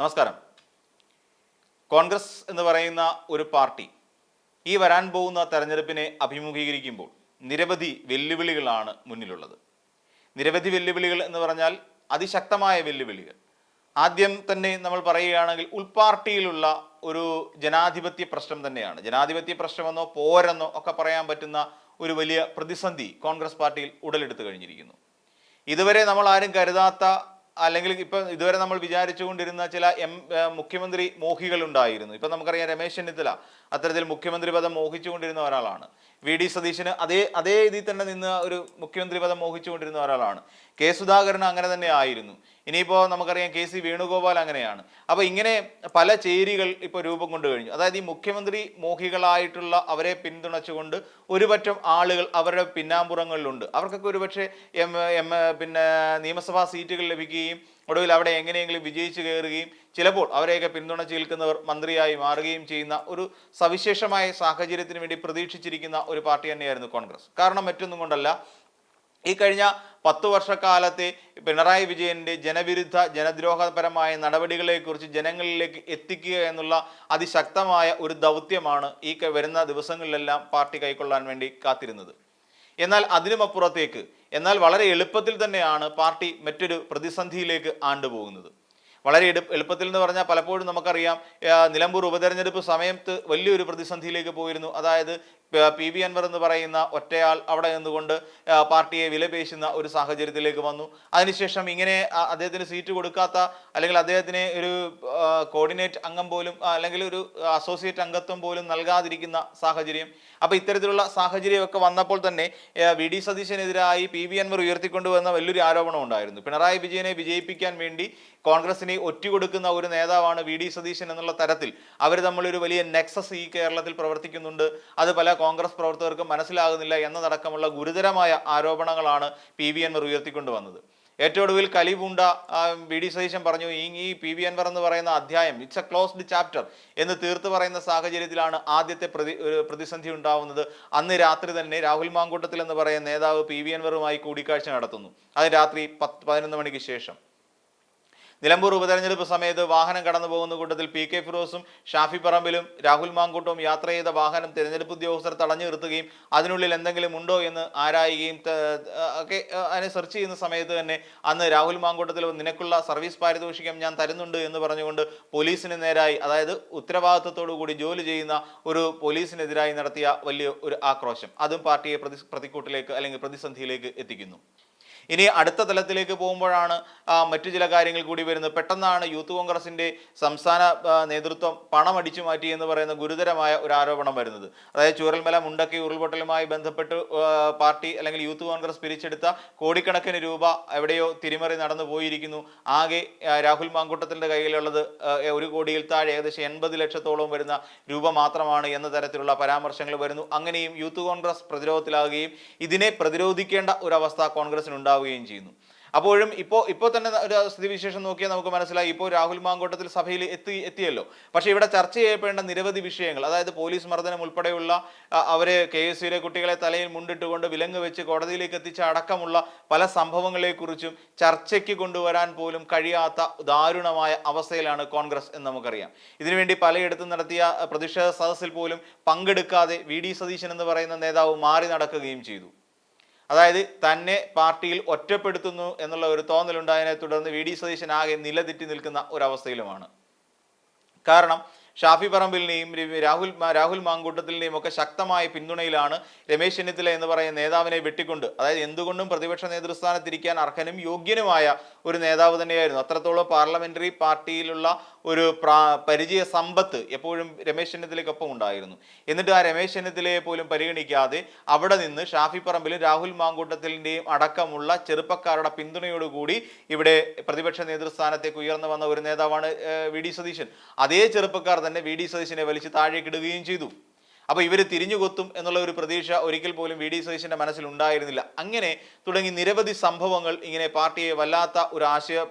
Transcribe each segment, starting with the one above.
നമസ്കാരം. കോൺഗ്രസ് എന്ന് പറയുന്ന ഒരു പാർട്ടി ഈ വരാൻ പോകുന്ന തെരഞ്ഞെടുപ്പിനെ അഭിമുഖീകരിക്കുമ്പോൾ നിരവധി വെല്ലുവിളികളാണ് മുന്നിലുള്ളത്. നിരവധി വെല്ലുവിളികൾ എന്ന് പറഞ്ഞാൽ അതിശക്തമായ വെല്ലുവിളികൾ. ആദ്യം തന്നെ നമ്മൾ പറയുകയാണെങ്കിൽ ഉൾപാർട്ടിയിലുള്ള ഒരു ജനാധിപത്യ പ്രശ്നം തന്നെയാണ്. ജനാധിപത്യ പ്രശ്നമെന്നോ പോരെന്നോ ഒക്കെ പറയാൻ പറ്റുന്ന ഒരു വലിയ പ്രതിസന്ധി കോൺഗ്രസ് പാർട്ടിയിൽ ഉടലെടുത്തു കഴിഞ്ഞിരിക്കുന്നു. ഇതുവരെ നമ്മൾ ആരും കരുതാത്ത അല്ലെങ്കിൽ ഇപ്പം ഇതുവരെ നമ്മൾ വിചാരിച്ചുകൊണ്ടിരുന്ന ചില എം മുഖ്യമന്ത്രി മോഹികളുണ്ടായിരുന്നു. ഇപ്പം നമുക്കറിയാം രമേശ് ചെന്നിത്തല അത്തരത്തിൽ മുഖ്യമന്ത്രി പദം മോഹിച്ചുകൊണ്ടിരുന്ന ഒരാളാണ്. വി ഡി സതീശന് അതേ അതേ ഇതിൽ തന്നെ നിന്ന് ഒരു മുഖ്യമന്ത്രി പദം മോഹിച്ചുകൊണ്ടിരുന്ന ഒരാളാണ്. കെ സുധാകരൻ അങ്ങനെ തന്നെ ആയിരുന്നു. ഇനിയിപ്പോൾ നമുക്കറിയാം കെ സി വേണുഗോപാൽ അങ്ങനെയാണ്. അപ്പോൾ ഇങ്ങനെ പല ചേരികൾ ഇപ്പോൾ രൂപം കൊണ്ടു കഴിഞ്ഞു. അതായത് ഈ മുഖ്യമന്ത്രി മോഹികളായിട്ടുള്ള അവരെ പിന്തുണച്ചുകൊണ്ട് ഒരുപറ്റം ആളുകൾ അവരുടെ പിന്നാമ്പുറങ്ങളിലുണ്ട്. അവർക്കൊക്കെ ഒരുപക്ഷെ എം എം പിന്നെ നിയമസഭാ സീറ്റുകൾ ലഭിക്കുകയും ഒടുവിൽ അവിടെ എങ്ങനെയെങ്കിലും വിജയിച്ചു കയറുകയും ചിലപ്പോൾ അവരെയൊക്കെ പിന്തുണച്ച് നിൽക്കുന്നവർ മന്ത്രിയായി മാറുകയും ചെയ്യുന്ന ഒരു സവിശേഷമായ സാഹചര്യത്തിന് വേണ്ടി പ്രതീക്ഷിച്ചിരിക്കുന്ന ഒരു പാർട്ടി തന്നെയായിരുന്നു കോൺഗ്രസ്. കാരണം മറ്റൊന്നും കൊണ്ടല്ല ഈ കഴിഞ്ഞ പത്ത് വർഷക്കാലത്തെ പിണറായി വിജയന്റെ ജനവിരുദ്ധ ജനദ്രോഹപരമായ നടപടികളെക്കുറിച്ച് ജനങ്ങളിലേക്ക് എത്തിക്കുക എന്നുള്ള അതിശക്തമായ ഒരു ദൗത്യമാണ് ഈ വരുന്ന ദിവസങ്ങളിലെല്ലാം പാർട്ടി കൈക്കൊള്ളാൻ വേണ്ടി കാത്തിരുന്നത്. എന്നാൽ അതിനുമപ്പുറത്തേക്ക് എന്നാൽ വളരെ എളുപ്പത്തിൽ തന്നെയാണ് പാർട്ടി മറ്റൊരു പ്രതിസന്ധിയിലേക്ക് ആണ്ടുപോകുന്നത്. വളരെ എളുപ്പത്തിൽ എന്ന് പറഞ്ഞാൽ പലപ്പോഴും നമുക്കറിയാം നിലമ്പൂർ ഉപതെരഞ്ഞെടുപ്പ് സമയത്ത് വലിയൊരു പ്രതിസന്ധിയിലേക്ക് പോയിരുന്നു. അതായത് പ- വി അൻവർ എന്ന് പറയുന്ന ഒറ്റയാൾ അവിടെ നിന്നുകൊണ്ട് പാർട്ടിയെ വിലപേശുന്ന ഒരു സാഹചര്യത്തിലേക്ക് വന്നു. അതിനുശേഷം ഇങ്ങനെ അദ്ദേഹത്തിന് സീറ്റ് കൊടുക്കാത്ത അല്ലെങ്കിൽ അദ്ദേഹത്തിന് ഒരു കോർഡിനേറ്റ് അംഗം പോലും അല്ലെങ്കിൽ ഒരു അസോസിയേറ്റ് അംഗത്വം പോലും നൽകാതിരിക്കുന്ന സാഹചര്യം. അപ്പൊ ഇത്തരത്തിലുള്ള സാഹചര്യമൊക്കെ വന്നപ്പോൾ തന്നെ വി ഡി സതീശനെതിരായി പി വി അൻവർ ഉയർത്തിക്കൊണ്ടുവന്ന വലിയൊരു ആരോപണം ഉണ്ടായിരുന്നു. പിണറായി വിജയനെ വിജയിപ്പിക്കാൻ വേണ്ടി കോൺഗ്രസിനെ ഒറ്റുകൊടുക്കുന്ന ഒരു നേതാവാണ് വി ഡി സതീശൻ എന്നുള്ള തരത്തിൽ. അവർ തമ്മിലൊരു വലിയ നെക്സസ് ഈ കേരളത്തിൽ പ്രവർത്തിക്കുന്നുണ്ട്. അത് പല കോൺഗ്രസ് പ്രവർത്തകർക്ക് മനസ്സിലാകുന്നില്ല എന്നതടക്കമുള്ള ഗുരുതരമായ ആരോപണങ്ങളാണ് പി വി എൻവർ ഉയർത്തിക്കൊണ്ടുവന്നത് ഏറ്റവും ഒടുവിൽ കലിപൂണ്ട വി ഡി സതീശൻ പറഞ്ഞു ഈ ഈ പി വി എൻവർ എന്ന് പറയുന്ന അധ്യായം ഇറ്റ്സ് എ ക്ലോസ്ഡ് ചാപ്റ്റർ എന്ന് തീർത്തു പറയുന്ന സാഹചര്യത്തിലാണ് ആദ്യത്തെ പ്രതി പ്രതിസന്ധി ഉണ്ടാവുന്നത്. അന്ന് രാത്രി തന്നെ രാഹുൽ മാങ്കൂട്ടത്തിൽ എന്ന് പറയുന്ന നേതാവ് പി വി എൻവറുമായി കൂടിക്കാഴ്ച നടത്തുന്നു. അത് രാത്രി പത്ത് പതിനൊന്ന് മണിക്ക് ശേഷം. നിലമ്പൂർ ഉപതെരഞ്ഞെടുപ്പ് സമയത്ത് വാഹനം കടന്നു പോകുന്ന കൂട്ടത്തിൽ പി കെ ഫിറോസും ഷാഫി പറമ്പിലും രാഹുൽ മാങ്കൂട്ടും യാത്ര ചെയ്ത വാഹനം തിരഞ്ഞെടുപ്പ് ഉദ്യോഗസ്ഥർ തടഞ്ഞു നിർത്തുകയും അതിനുള്ളിൽ എന്തെങ്കിലും ഉണ്ടോ എന്ന് ആരായുകയും ഒക്കെ അതിനെ സെർച്ച് ചെയ്യുന്ന സമയത്ത് തന്നെ അന്ന് രാഹുൽ മാങ്കൂട്ടത്തിൽ നിനക്കുള്ള സർവീസ് പാരിതോഷികം ഞാൻ തരുന്നുണ്ട് എന്ന് പറഞ്ഞുകൊണ്ട് പോലീസിന് നേരായി അതായത് ഉത്തരവാദിത്തത്തോടു കൂടി ജോലി ചെയ്യുന്ന ഒരു പോലീസിനെതിരായി നടത്തിയ വലിയ ഒരു ആക്രോശം. അതും പാർട്ടിയെ പ്രതി പ്രതിക്കൂട്ടിലേക്ക് അല്ലെങ്കിൽ പ്രതിസന്ധിയിലേക്ക് എത്തിക്കുന്നു. ഇനി അടുത്ത തലത്തിലേക്ക് പോകുമ്പോഴാണ് മറ്റു ചില കാര്യങ്ങൾ കൂടി വരുന്നത്. പെട്ടെന്നാണ് യൂത്ത് കോൺഗ്രസിന്റെ സംസ്ഥാന നേതൃത്വം പണം അടിച്ചു മാറ്റി എന്ന് പറയുന്ന ഗുരുതരമായ ഒരു ആരോപണം വരുന്നത്. അതായത് ചൂരൽമല മുണ്ടക്കി ഉരുൾപൊട്ടലുമായി ബന്ധപ്പെട്ട് പാർട്ടി അല്ലെങ്കിൽ യൂത്ത് കോൺഗ്രസ് പിരിച്ചെടുത്ത കോടിക്കണക്കിന് രൂപ എവിടെയോ തിരിമറി നടന്നു പോയിരിക്കുന്നു. ആകെ രാഹുൽ മാങ്കൂട്ടത്തിന്റെ കയ്യിലുള്ളത് ഒരു കോടിയിൽ താഴെ ഏകദേശം എൺപത് ലക്ഷത്തോളം വരുന്ന രൂപ മാത്രമാണ് എന്ന തരത്തിലുള്ള പരാമർശങ്ങൾ വരുന്നു. അങ്ങനെയും യൂത്ത് കോൺഗ്രസ് പ്രതിരോധത്തിലാകുകയും ഇതിനെ പ്രതിരോധിക്കേണ്ട ഒരവസ്ഥ കോൺഗ്രസിനുണ്ടാകും കോൺഗ്രസിന് ഉണ്ടാവുകയും ചെയ്യുന്നു. അപ്പോഴും ഇപ്പോൾ ഇപ്പോൾ തന്നെ ഒരു സ്ഥിതിവിശേഷം നോക്കിയാൽ നമുക്ക് മനസ്സിലായി. ഇപ്പോൾ രാഹുൽ മാങ്കോട്ടത്തിൽ സഭയിൽ എത്തി എത്തിയല്ലോ. പക്ഷേ ഇവിടെ ചർച്ച ചെയ്യപ്പെടേണ്ട നിരവധി വിഷയങ്ങൾ അതായത് പോലീസ് മർദ്ദനം ഉൾപ്പെടെയുള്ള അവരെ കെ എസ് യുയിലെ കുട്ടികളെ തലയിൽ മുണ്ടിട്ടുകൊണ്ട് വിലങ്ങ് വെച്ച് കോടതിയിലേക്ക് എത്തിച്ച അടക്കമുള്ള പല സംഭവങ്ങളെക്കുറിച്ചും ചർച്ചയ്ക്ക് കൊണ്ടുവരാൻ പോലും കഴിയാത്ത ദാരുണമായ അവസ്ഥയിലാണ് കോൺഗ്രസ് എന്ന് നമുക്കറിയാം. ഇതിനുവേണ്ടി പലയിടത്തും നടത്തിയ പ്രതിഷേധ സദസ്സിൽ പോലും പങ്കെടുക്കാതെ വി. ഡി. സതീശൻ എന്ന് പറയുന്ന നേതാവ് മാറി നടക്കുകയും ചെയ്തു. അതായത് തന്നെ പാർട്ടിയിൽ ഒറ്റപ്പെടുത്തുന്നു എന്നുള്ള ഒരു തോന്നലുണ്ടായതിനെ തുടർന്ന് വി ഡി സതീശൻ ആകെ നിലതെറ്റി നിൽക്കുന്ന ഒരവസ്ഥയിലുമാണ്. കാരണം ഷാഫി പറമ്പിലിനെയും രാഹുൽ രാഹുൽ മാങ്കൂട്ടത്തിലിനെയും ഒക്കെ ശക്തമായ പിന്തുണയിലാണ് രമേശ് ചെന്നിത്തല എന്ന് പറയുന്ന നേതാവിനെ വെട്ടിക്കൊണ്ട് അതായത് എന്തുകൊണ്ടും പ്രതിപക്ഷ നേതൃസ്ഥാനത്തിരിക്കാൻ അർഹനും യോഗ്യനുമായ ഒരു നേതാവ് തന്നെയായിരുന്നു. അത്രത്തോളം പാർലമെന്ററി പാർട്ടിയിലുള്ള ഒരു പ്രാ പരിചയ സമ്പത്ത് എപ്പോഴും രമേശ് ചെന്നിത്തലയ്ക്കൊപ്പം ഉണ്ടായിരുന്നു. എന്നിട്ട് ആ രമേശ് ചെന്നിത്തലയെ പോലും പരിഗണിക്കാതെ അവിടെ നിന്ന് ഷാഫി പറമ്പിലും രാഹുൽ മാങ്കൂട്ടത്തിലിന്റെയും അടക്കമുള്ള ചെറുപ്പക്കാരുടെ പിന്തുണയോടുകൂടി ഇവിടെ പ്രതിപക്ഷ നേതൃസ്ഥാനത്തേക്ക് ഉയർന്നു വന്ന ഒരു നേതാവാണ് വി. ഡി. സതീശൻ. അതേ ചെറുപ്പക്കാർ തന്നെ വി ഡി സതീശനെ വലിച്ച് താഴേക്കിടുകയും ചെയ്തു. അപ്പോൾ ഇവർ തിരിഞ്ഞുകൊത്തും എന്നുള്ള ഒരു പ്രതീക്ഷ ഒരിക്കൽ പോലും വി ഡി സതീശന്റെ മനസ്സിൽ ഉണ്ടായിരുന്നില്ല. അങ്ങനെ തുടങ്ങി നിരവധി സംഭവങ്ങൾ ഇങ്ങനെ പാർട്ടിയെ വല്ലാത്ത ഒരു ആശയ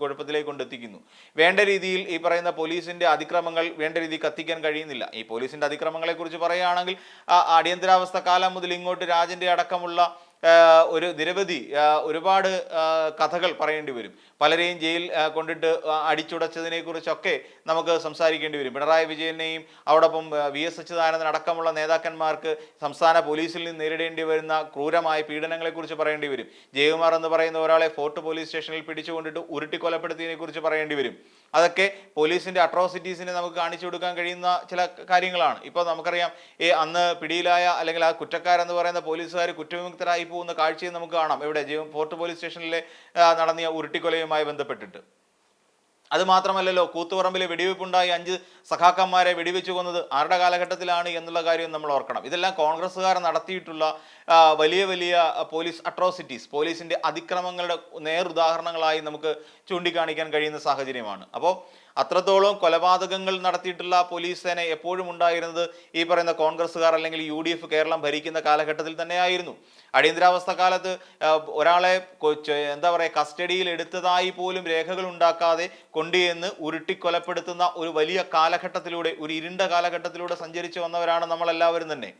കുഴപ്പത്തിലേക്ക് കൊണ്ടെത്തിക്കുന്നു. വേണ്ട രീതിയിൽ ഈ പറയുന്ന പോലീസിന്റെ അതിക്രമങ്ങൾ വേണ്ട രീതിയിൽ കത്തിക്കാൻ കഴിയുന്നില്ല. ഈ പോലീസിന്റെ അതിക്രമങ്ങളെക്കുറിച്ച് പറയുകയാണെങ്കിൽ അടിയന്തരാവസ്ഥ കാലം മുതൽ ഇങ്ങോട്ട് രാജന്റെ അടക്കമുള്ള ഒരു നിരവധി ഒരുപാട് കഥകൾ പറയേണ്ടി വരും. പലരെയും ജയിൽ കൊണ്ടിട്ട് അടിച്ചുടച്ചതിനെ കുറിച്ചൊക്കെ നമുക്ക് സംസാരിക്കേണ്ടി വരും. പിണറായി വിജയനെയും അവടൊപ്പം വി എസ് അച്യുതാനന്ദൻ അടക്കമുള്ള നേതാക്കന്മാർക്ക് സംസ്ഥാന പോലീസിൽ നിന്ന് നേരിടേണ്ടി വരുന്ന ക്രൂരമായ പീഡനങ്ങളെക്കുറിച്ച് പറയേണ്ടി വരും. ജയകുമാർ എന്ന് പറയുന്ന ഒരാളെ ഫോർട്ട് പോലീസ് സ്റ്റേഷനിൽ പിടിച്ചുകൊണ്ടിട്ട് ഉരുട്ടിക്കൊലപ്പെടുത്തിയതിനെ കുറിച്ച് പറയേണ്ടി വരും. അതൊക്കെ പോലീസിന്റെ അട്രോസിറ്റീസിനെ നമുക്ക് കാണിച്ചു കൊടുക്കാൻ കഴിയുന്ന ചില കാര്യങ്ങളാണ്. ഇപ്പോൾ നമുക്കറിയാം ഈ അന്ന് പിടിയിലായ അല്ലെങ്കിൽ ആ കുറ്റക്കാരെന്ന് പറയുന്ന പോലീസുകാർ കുറ്റവിമുക്തരായി പോകുന്ന കാഴ്ചയും നമുക്ക് കാണാം. എവിടെ? ഫോർട്ട് പോലീസ് സ്റ്റേഷനിലെ നടന്നിയ നടന്ന ഉരുട്ടിക്കൊലയുമായി ബന്ധപ്പെട്ടിട്ട്. അതുമാത്രമല്ലല്ലോ കൂത്തുപറമ്പിലെ വെടിവെപ്പുണ്ടായി അഞ്ച് സഖാക്കന്മാരെ വെടിവെച്ചു കൊന്നത് ആരുടെ കാലഘട്ടത്തിലാണ് എന്നുള്ള കാര്യം നമ്മൾ ഓർക്കണം. ഇതെല്ലാം കോൺഗ്രസ്സുകാർ നടത്തിയിട്ടുള്ള വലിയ വലിയ പോലീസ് അട്രോസിറ്റീസ് പോലീസിന്റെ അതിക്രമങ്ങളുടെ നേർ ഉദാഹരണങ്ങളായി നമുക്ക് ചൂണ്ടിക്കാണിക്കാൻ കഴിയുന്ന സാഹചര്യമാണ്. അപ്പോൾ അത്രത്തോളം കൊലപാതകങ്ങൾ നടത്തിയിട്ടുള്ള പോലീസ് സേന എപ്പോഴും ഉണ്ടായിരുന്നത് ഈ പറയുന്ന കോൺഗ്രസ്സുകാർ അല്ലെങ്കിൽ യു ഡി എഫ് കേരളം ഭരിക്കുന്ന കാലഘട്ടത്തിൽ തന്നെയായിരുന്നു. അടിയന്തരാവസ്ഥ കാലത്ത് ഒരാളെ എന്താ പറയുക കസ്റ്റഡിയിൽ എടുത്തതായി പോലും രേഖകൾ ഉണ്ടാക്കാതെ കൊണ്ടുചെന്ന് ഉരുട്ടിക്കൊലപ്പെടുത്തുന്ന ഒരു വലിയ കാലഘട്ടത്തിലൂടെ ഒരു ഇരുണ്ട കാലഘട്ടത്തിലൂടെ സഞ്ചരിച്ചു വന്നവരാണ് നമ്മളെല്ലാവരും തന്നെ.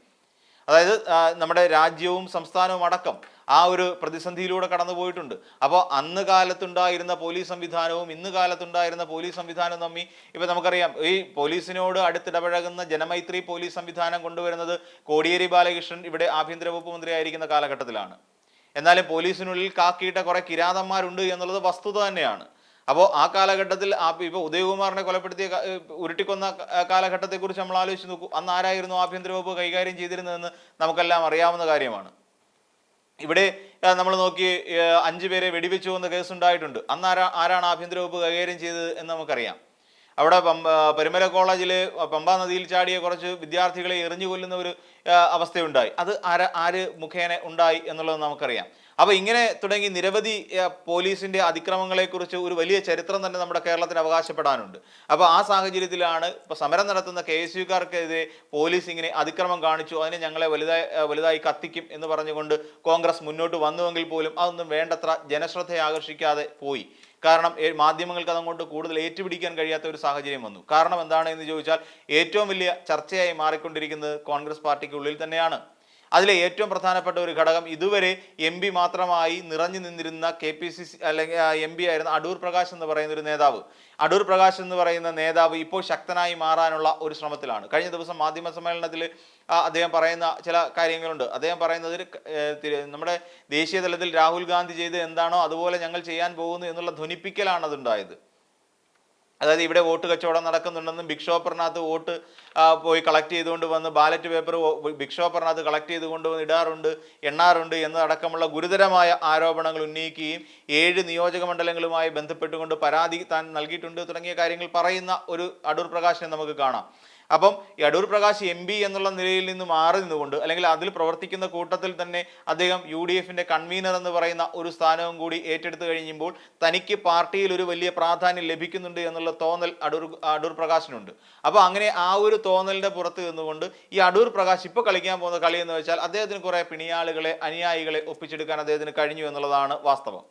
അതായത് നമ്മുടെ രാജ്യവും സംസ്ഥാനവും അടക്കം ആ ഒരു പ്രതിസന്ധിയിലൂടെ കടന്നു പോയിട്ടുണ്ട് അപ്പോൾ അന്ന് കാലത്തുണ്ടായിരുന്ന പോലീസ് സംവിധാനവും ഇന്ന് കാലത്തുണ്ടായിരുന്ന പോലീസ് സംവിധാനവും തമ്മി ഇപ്പം നമുക്കറിയാം ഈ പോലീസിനോട് അടുത്തിടപഴകുന്ന ജനമൈത്രി പോലീസ് സംവിധാനം കൊണ്ടുവരുന്നത് കോടിയേരി ബാലകൃഷ്ണൻ ഇവിടെ ആഭ്യന്തര വകുപ്പ് മന്ത്രിയായിരിക്കുന്ന കാലഘട്ടത്തിലാണ്. എന്നാലും പോലീസിനുള്ളിൽ കാക്കിയിട്ട കുറെ കിരാതന്മാരുണ്ട് എന്നുള്ളത് വസ്തുത തന്നെയാണ്. അപ്പോൾ ആ കാലഘട്ടത്തിൽ ആ ഇപ്പോൾ ഉദയകുമാറിനെ കൊലപ്പെടുത്തിയ ഉരുട്ടിക്കൊന്ന കാലഘട്ടത്തെക്കുറിച്ച് നമ്മൾ ആലോചിച്ച് നോക്കൂ. അന്ന് ആരായിരുന്നു ആഭ്യന്തര വകുപ്പ് കൈകാര്യം ചെയ്തിരുന്നതെന്ന് നമുക്കെല്ലാം അറിയാവുന്ന കാര്യമാണ്. ഇവിടെ നമ്മൾ നോക്കി അഞ്ചു പേരെ വെടിവെച്ചു പോകുന്ന കേസ് ഉണ്ടായിട്ടുണ്ട് അന്ന് ആരാ ആരാണ് ആഭ്യന്തര വകുപ്പ് കൈകാര്യം ചെയ്തത് എന്ന് നമുക്കറിയാം. അവിടെ പെരുമല കോളേജിൽ പമ്പാ നദിയിൽ ചാടിയ കുറച്ച് വിദ്യാർത്ഥികളെ എറിഞ്ഞു കൊല്ലുന്ന ഒരു അവസ്ഥയുണ്ടായി. അത് ആര ആര് മുഖേന ഉണ്ടായി എന്നുള്ളത് നമുക്കറിയാം. അപ്പോൾ ഇങ്ങനെ തുടങ്ങി നിരവധി പോലീസിന്റെ അതിക്രമങ്ങളെക്കുറിച്ച് ഒരു വലിയ ചരിത്രം തന്നെ നമ്മുടെ കേരളത്തിന് അവകാശപ്പെടാനുണ്ട്. അപ്പോൾ ആ സാഹചര്യത്തിലാണ് ഇപ്പോൾ സമരം നടത്തുന്ന കെ എസ് യുക്കാർക്കെതിരെ പോലീസ് ഇങ്ങനെ അതിക്രമം കാണിച്ചു അതിനെ ഞങ്ങളെ വലുതായി വലുതായി കത്തിക്കും എന്ന് പറഞ്ഞുകൊണ്ട് കോൺഗ്രസ് മുന്നോട്ട് വന്നുവെങ്കിൽ പോലും അതൊന്നും വേണ്ടത്ര ജനശ്രദ്ധയെ ആകർഷിക്കാതെ പോയി. കാരണം മാധ്യമങ്ങൾക്ക് അതങ്ങോട്ട് കൂടുതൽ ഏറ്റുപിടിക്കാൻ കഴിയാത്ത ഒരു സാഹചര്യം വന്നു. കാരണം എന്താണ് എന്ന് ചോദിച്ചാൽ ഏറ്റവും വലിയ ചർച്ചയായി മാറിക്കൊണ്ടിരിക്കുന്നത് കോൺഗ്രസ് പാർട്ടിക്കുള്ളിൽ തന്നെയാണ്. അതിലെ ഏറ്റവും പ്രധാനപ്പെട്ട ഒരു ഘടകം ഇതുവരെ എം പി മാത്രമായി നിറഞ്ഞു നിന്നിരുന്ന കെ പി സി സി അല്ലെങ്കിൽ എം പി ആയിരുന്ന അടൂർ പ്രകാശ് എന്ന് പറയുന്ന ഒരു നേതാവ്. അടൂർ പ്രകാശ് എന്ന് പറയുന്ന നേതാവ് ഇപ്പോൾ ശക്തനായി മാറാനുള്ള ഒരു ശ്രമത്തിലാണ്. കഴിഞ്ഞ ദിവസം മാധ്യമ സമ്മേളനത്തിൽ അദ്ദേഹം പറയുന്ന ചില കാര്യങ്ങളുണ്ട്. അദ്ദേഹം പറയുന്നതിൽ നമ്മുടെ ദേശീയ തലത്തിൽ രാഹുൽ ഗാന്ധി ചെയ്ത് എന്താണോ അതുപോലെ ഞങ്ങൾ ചെയ്യാൻ പോകുന്നു എന്നുള്ള ധ്വനിപ്പിക്കലാണ് അതുണ്ടായത്. അതായത് ഇവിടെ വോട്ട് കച്ചവടം നടക്കുന്നുണ്ടെന്നും ബിഗ് ഷോപ്പറിനകത്ത് വോട്ട് പോയി കളക്ട് ചെയ്തുകൊണ്ട് വന്ന് ബാലറ്റ് പേപ്പർ ബിഗ് ഷോപ്പറിനകത്ത് കളക്ട് ചെയ്തുകൊണ്ട് വന്ന് ഇടാറുണ്ട് എണ്ണാറുണ്ട് എന്നതടക്കമുള്ള ഗുരുതരമായ ആരോപണങ്ങൾ ഉന്നയിക്കുകയും ഏഴ് നിയോജക മണ്ഡലങ്ങളുമായി ബന്ധപ്പെട്ടുകൊണ്ട് പരാതി താൻ നൽകിയിട്ടുണ്ട് തുടങ്ങിയ കാര്യങ്ങൾ പറയുന്ന ഒരു അടൂർ പ്രകാശിനെ നമുക്ക് കാണാം. അപ്പം അടൂർ പ്രകാശ് എം പി എന്നുള്ള നിലയിൽ നിന്ന് മാറി നിന്നുകൊണ്ട് അല്ലെങ്കിൽ അതിൽ പ്രവർത്തിക്കുന്ന കൂട്ടത്തിൽ തന്നെ അദ്ദേഹം യു ഡി എഫിന്റെ കൺവീനർ എന്ന് പറയുന്ന ഒരു സ്ഥാനവും കൂടി ഏറ്റെടുത്തു കഴിയുമ്പോൾ തനിക്ക് പാർട്ടിയിൽ ഒരു വലിയ പ്രാധാന്യം ലഭിക്കുന്നുണ്ട് എന്നുള്ള തോന്നൽ അടൂർ അടൂർ പ്രകാശിനുണ്ട്. അപ്പോൾ അങ്ങനെ ആ ഒരു തോന്നലിന്റെ പുറത്ത് നിന്നുകൊണ്ട് ഈ അടൂർ പ്രകാശ് ഇപ്പോൾ കളിക്കാൻ പോകുന്ന കളി എന്ന് വെച്ചാൽ അദ്ദേഹത്തിന് കുറെ പിണിയാളുകളെ അനുയായികളെ ഒപ്പിച്ചെടുക്കാൻ അദ്ദേഹത്തിന് കഴിഞ്ഞു എന്നുള്ളതാണ് വാസ്തവം.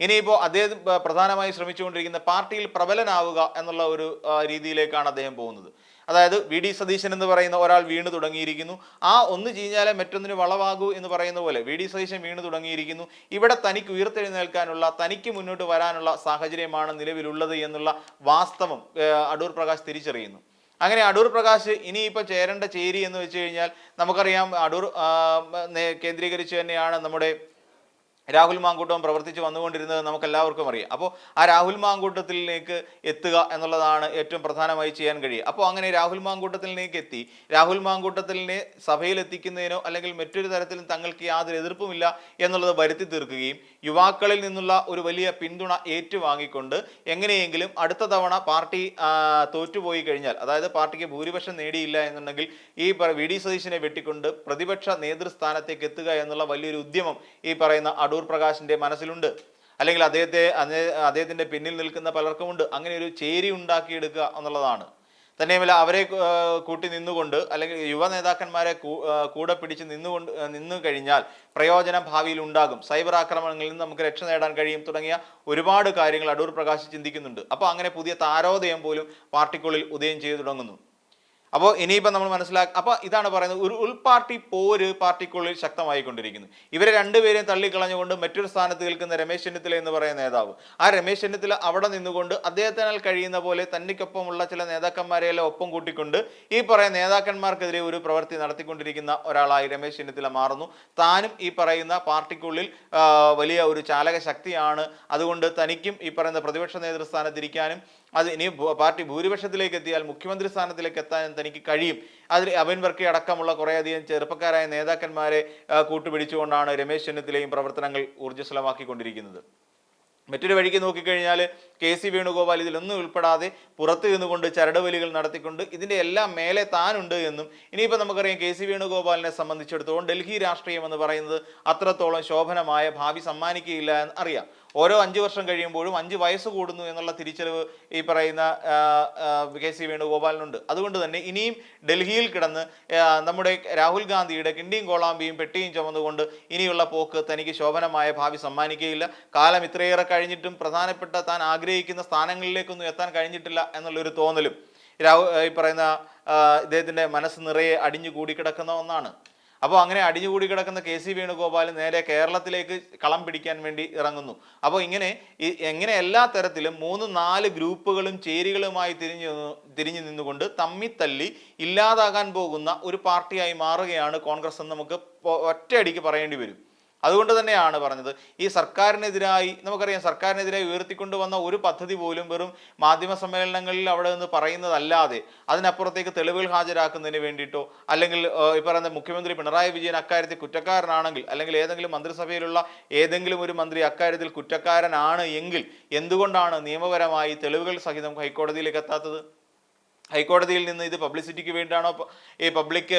ഇനിയിപ്പോൾ അദ്ദേഹം പ്രധാനമായി ശ്രമിച്ചുകൊണ്ടിരിക്കുന്ന പാർട്ടിയിൽ പ്രബലനാവുക എന്നുള്ള ഒരു രീതിയിലേക്കാണ് അദ്ദേഹം പോകുന്നത്. അതായത് വി ഡി സതീശൻ എന്ന് പറയുന്ന ഒരാൾ വീണ് തുടങ്ങിയിരിക്കുന്നു. ആ ഒന്ന് ചീഞ്ഞാലേ മറ്റൊന്നിന് വളവാകൂ എന്ന് പറയുന്ന പോലെ വി ഡി സതീശൻ വീണ് തുടങ്ങിയിരിക്കുന്നു. ഇവിടെ തനിക്ക് ഉയർത്തെഴുന്നേൽക്കാനുള്ള തനിക്ക് മുന്നോട്ട് വരാനുള്ള സാഹചര്യമാണ് നിലവിലുള്ളത് എന്നുള്ള വാസ്തവം അടൂർ പ്രകാശ് തിരിച്ചറിയുന്നു. അങ്ങനെ അടൂർ പ്രകാശ് ഇനിയിപ്പോൾ ചേരേണ്ട ചേരി എന്ന് വെച്ച് കഴിഞ്ഞാൽ നമുക്കറിയാം അടൂർ കേന്ദ്രീകരിച്ച് തന്നെയാണ് നമ്മുടെ രാഹുൽ മാങ്കൂട്ടം പ്രവർത്തിച്ച് വന്നുകൊണ്ടിരുന്നത് നമുക്ക് എല്ലാവർക്കും അറിയാം. അപ്പോൾ ആ രാഹുൽ മാങ്കൂട്ടത്തിലേക്ക് എത്തുക എന്നുള്ളതാണ് ഏറ്റവും പ്രധാനമായി ചെയ്യാൻ കഴിയുക. അപ്പോൾ അങ്ങനെ രാഹുൽ മാങ്കൂട്ടത്തിലേക്ക് എത്തി. രാഹുൽ മാങ്കൂട്ടത്തിലെ സഭയിൽ എത്തിക്കുന്നതിനോ അല്ലെങ്കിൽ മറ്റൊരു തരത്തിലും തങ്ങൾക്ക് യാതൊരു എതിർപ്പുമില്ല എന്നുള്ളത് വരുത്തി തീർക്കുകയും യുവാക്കളിൽ നിന്നുള്ള ഒരു വലിയ പിന്തുണ ഏറ്റുവാങ്ങിക്കൊണ്ട് എങ്ങനെയെങ്കിലും അടുത്ത തവണ പാർട്ടി തോറ്റുപോയി കഴിഞ്ഞാൽ അതായത് പാർട്ടിക്ക് ഭൂരിപക്ഷം നേടിയില്ല എന്നുണ്ടെങ്കിൽ ഈ വി. ഡി. സതീശനെ വെട്ടിക്കൊണ്ട് പ്രതിപക്ഷ നേതൃസ്ഥാനത്തേക്ക് എത്തുക എന്നുള്ള വലിയൊരു ഉദ്യമം ഈ പറയുന്ന അടൂർ പ്രകാശിന്റെ മനസ്സിലുണ്ട്. അല്ലെങ്കിൽ അദ്ദേഹത്തെ അദ്ദേഹത്തിന്റെ പിന്നിൽ നിൽക്കുന്ന പലർക്കുമുണ്ട്. അങ്ങനെ ഒരു ചേരി ഉണ്ടാക്കിയെടുക്കുക എന്നുള്ളതാണ്. തന്നെയുമല്ല അവരെ കൂട്ടി നിന്നുകൊണ്ട് അല്ലെങ്കിൽ യുവ നേതാക്കന്മാരെ കൂടെ പിടിച്ച് നിന്നുകൊണ്ട് നിന്നു കഴിഞ്ഞാൽ പ്രയോജനം ഭാവിയിൽ ഉണ്ടാകും. സൈബർ ആക്രമണങ്ങളിൽ നിന്ന് നമുക്ക് രക്ഷ നേടാൻ കഴിയും തുടങ്ങിയ ഒരുപാട് കാര്യങ്ങൾ അടൂർ പ്രകാശ് ചിന്തിക്കുന്നുണ്ട്. അപ്പോൾ അങ്ങനെ പുതിയ താരോദയം പോലും പാർട്ടിക്കുള്ളിൽ ഉദയം ചെയ്തു തുടങ്ങുന്നു. അപ്പോൾ ഇനിയിപ്പോൾ നമ്മൾ മനസ്സിലാക്കുക അപ്പോൾ ഇതാണ് പറയുന്നത് ഒരു ഉൾപാർട്ടി പോര് പാർട്ടിക്കുള്ളിൽ ശക്തമായിക്കൊണ്ടിരിക്കുന്നു. ഇവരെ രണ്ടുപേരെയും തള്ളിക്കളഞ്ഞുകൊണ്ട് മറ്റൊരു സ്ഥാനത്ത് നിൽക്കുന്ന രമേശ് ചെന്നിത്തല എന്ന് പറയുന്ന നേതാവ്. ആ രമേശ് ചെന്നിത്തല അവിടെ നിന്നുകൊണ്ട് അദ്ദേഹത്തിനാൽ കഴിയുന്ന പോലെ തന്നിക്കൊപ്പമുള്ള ചില നേതാക്കന്മാരെയെല്ലാം ഒപ്പം കൂട്ടിക്കൊണ്ട് ഈ പറയുന്ന നേതാക്കന്മാർക്കെതിരെ ഒരു പ്രവൃത്തി നടത്തിക്കൊണ്ടിരിക്കുന്ന ഒരാളായി രമേശ് ചെന്നിത്തല മാറുന്നു. താനും ഈ പറയുന്ന പാർട്ടിക്കുള്ളിൽ വലിയ ഒരു ചാലക ശക്തിയാണ് അതുകൊണ്ട് തനിക്കും ഈ പറയുന്ന പ്രതിപക്ഷ നേതൃസ്ഥാനത്തിരിക്കാനും അത് ഇനി പാർട്ടി ഭൂരിപക്ഷത്തിലേക്ക് എത്തിയാൽ മുഖ്യമന്ത്രി സ്ഥാനത്തിലേക്ക് എത്താനും തനിക്ക് കഴിയും. അതിൽ അവൻ വർക്കി അടക്കമുള്ള കുറേയധികം ചെറുപ്പക്കാരായ നേതാക്കന്മാരെ കൂട്ടുപിടിച്ചുകൊണ്ടാണ് രമേശ് ചെന്നിത്തലയും പ്രവർത്തനങ്ങൾ ഊർജസ്വലമാക്കിക്കൊണ്ടിരിക്കുന്നത്. മറ്റൊരു വഴിക്ക് നോക്കിക്കഴിഞ്ഞാൽ കെ സി വേണുഗോപാൽ ഇതിലൊന്നും ഉൾപ്പെടാതെ പുറത്തു നിന്നുകൊണ്ട് ചരടുവലികൾ നടത്തിക്കൊണ്ട് ഇതിന്റെ എല്ലാം മേലെ താനുണ്ട് എന്നും ഇനിയിപ്പോൾ നമുക്കറിയാം കെ സി വേണുഗോപാലിനെ സംബന്ധിച്ചിടത്തോളം ഡൽഹി രാഷ്ട്രീയം എന്ന് പറയുന്നത് അത്രത്തോളം ശോഭനമായ ഭാവി സമ്മാനിക്കുകയില്ല എന്ന് അറിയാം. ഓരോ അഞ്ച് വർഷം കഴിയുമ്പോഴും അഞ്ച് വയസ്സ് കൂടുന്നു എന്നുള്ള തിരിച്ചറിവ് ഈ പറയുന്ന കെ സി വേണുഗോപാലിനുണ്ട്. അതുകൊണ്ട് തന്നെ ഇനിയും ഡൽഹിയിൽ കിടന്ന് നമ്മുടെ രാഹുൽ ഗാന്ധിയുടെ കിണ്ടിയും കോളാമ്പിയും പെട്ടിയും ചുമന്നുകൊണ്ട് ഇനിയുള്ള പോക്ക് തനിക്ക് ശോഭനമായ ഭാവി സമ്മാനിക്കുകയില്ല. കാലം ഇത്രയേറെ കഴിഞ്ഞിട്ടും പ്രധാനപ്പെട്ട താൻ ആഗ്രഹിക്കുന്ന സ്ഥാനങ്ങളിലേക്കൊന്നും എത്താൻ കഴിഞ്ഞിട്ടില്ല എന്നുള്ളൊരു തോന്നലും രാഹു ഈ പറയുന്ന ഇദ്ദേഹത്തിന്റെ മനസ്സ് നിറയെ അടിഞ്ഞു കൂടിക്കിടക്കുന്ന ഒന്നാണ്. അപ്പോൾ അങ്ങനെ അടിഞ്ഞുകൂടി കിടക്കുന്ന കെ സി വേണുഗോപാൽ നേരെ കേരളത്തിലേക്ക് കളം പിടിക്കാൻ വേണ്ടി ഇറങ്ങുന്നു. അപ്പോൾ ഇങ്ങനെ എങ്ങനെ എല്ലാ തരത്തിലും മൂന്ന് നാല് ഗ്രൂപ്പുകളും ചേരികളുമായി തിരിഞ്ഞു തിരിഞ്ഞു നിന്നുകൊണ്ട് തമ്മിത്തല്ലി ഇല്ലാതാകാൻ പോകുന്ന ഒരു പാർട്ടിയായി മാറുകയാണ് കോൺഗ്രസ് എന്ന് നമുക്ക് ഒറ്റയടിക്ക് പറയേണ്ടി വരും. അതുകൊണ്ട് തന്നെയാണ് പറഞ്ഞത്. ഈ സർക്കാരിനെതിരായി നമുക്കറിയാം സർക്കാരിനെതിരായി ഉയർത്തിക്കൊണ്ടുവന്ന ഒരു പദ്ധതി പോലും വെറും മാധ്യമ സമ്മേളനങ്ങളിൽ അവിടെ നിന്ന് പറയുന്നതല്ലാതെ അതിനപ്പുറത്തേക്ക് തെളിവുകൾ ഹാജരാക്കുന്നതിന് വേണ്ടിയിട്ടോ അല്ലെങ്കിൽ ഈ പറയുന്ന മുഖ്യമന്ത്രി പിണറായി വിജയൻ അക്കാര്യത്തിൽ കുറ്റക്കാരനാണെങ്കിൽ അല്ലെങ്കിൽ ഏതെങ്കിലും മന്ത്രിസഭയിലുള്ള ഏതെങ്കിലും ഒരു മന്ത്രി അക്കാര്യത്തിൽ കുറ്റക്കാരനാണ് എങ്കിൽ എന്തുകൊണ്ടാണ് നിയമപരമായി തെളിവുകൾ സഹിതം ഹൈക്കോടതിയിലേക്ക് എത്താത്തത്? ഹൈക്കോടതിയിൽ നിന്ന് ഇത് പബ്ലിസിറ്റിക്ക് വേണ്ടിയിട്ടാണോ ഈ പബ്ലിക്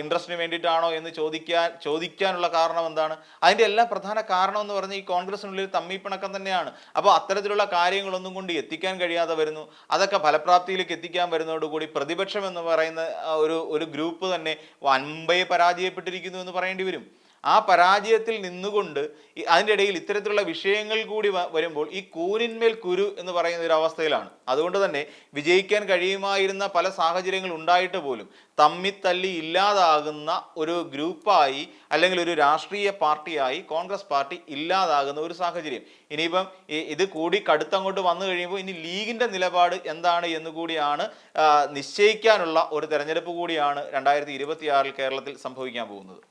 ഇൻട്രസ്റ്റിന് വേണ്ടിയിട്ടാണോ എന്ന് ചോദിക്കാൻ ചോദിക്കാനുള്ള കാരണം എന്താണ്? അതിന്റെ എല്ലാ പ്രധാന കാരണം എന്ന് പറഞ്ഞാൽ ഈ കോൺഗ്രസിനുള്ളിൽ തമ്മിപ്പിണക്കം തന്നെയാണ്. അപ്പോൾ അത്തരത്തിലുള്ള കാര്യങ്ങളൊന്നും കൊണ്ട് എത്തിക്കാൻ കഴിയാതെ വരുന്നു. അതൊക്കെ ഫലപ്രാപ്തിയിലേക്ക് എത്തിക്കാൻ വരുന്നതോടുകൂടി പ്രതിപക്ഷം എന്ന് പറയുന്ന ഒരു ഒരു ഗ്രൂപ്പ് തന്നെ അൻപയെ പരാജയപ്പെട്ടിരിക്കുന്നു എന്ന് പറയേണ്ടി വരും. ആ പരാജയത്തിൽ നിന്നുകൊണ്ട് അതിന്റെ ഇടയിൽ ഇത്തരത്തിലുള്ള വിഷയങ്ങൾ കൂടി വരുമ്പോൾ ഈ കൂനിന്മേൽ കുരു എന്ന് പറയുന്ന ഒരു അവസ്ഥയിലാണ്. അതുകൊണ്ട് തന്നെ വിജയിക്കാൻ കഴിയുമായിരുന്ന പല സാഹചര്യങ്ങൾ ഉണ്ടായിട്ട് പോലും തമ്മിത്തല്ലി ഇല്ലാതാകുന്ന ഒരു ഗ്രൂപ്പായി അല്ലെങ്കിൽ ഒരു രാഷ്ട്രീയ പാർട്ടിയായി കോൺഗ്രസ് പാർട്ടി ഇല്ലാതാകുന്ന ഒരു സാഹചര്യം. ഇനിയിപ്പം ഇത് കൂടി കടുത്തങ്ങോട്ട് വന്നു കഴിയുമ്പോൾ ഇനി ലീഗിന്റെ നിലപാട് എന്താണ് എന്നുകൂടിയാണ് നിശ്ചയിക്കാനുള്ള ഒരു തെരഞ്ഞെടുപ്പ് കൂടിയാണ് രണ്ടായിരത്തി ഇരുപത്തിയാറിൽ കേരളത്തിൽ സംഭവിക്കാൻ പോകുന്നത്.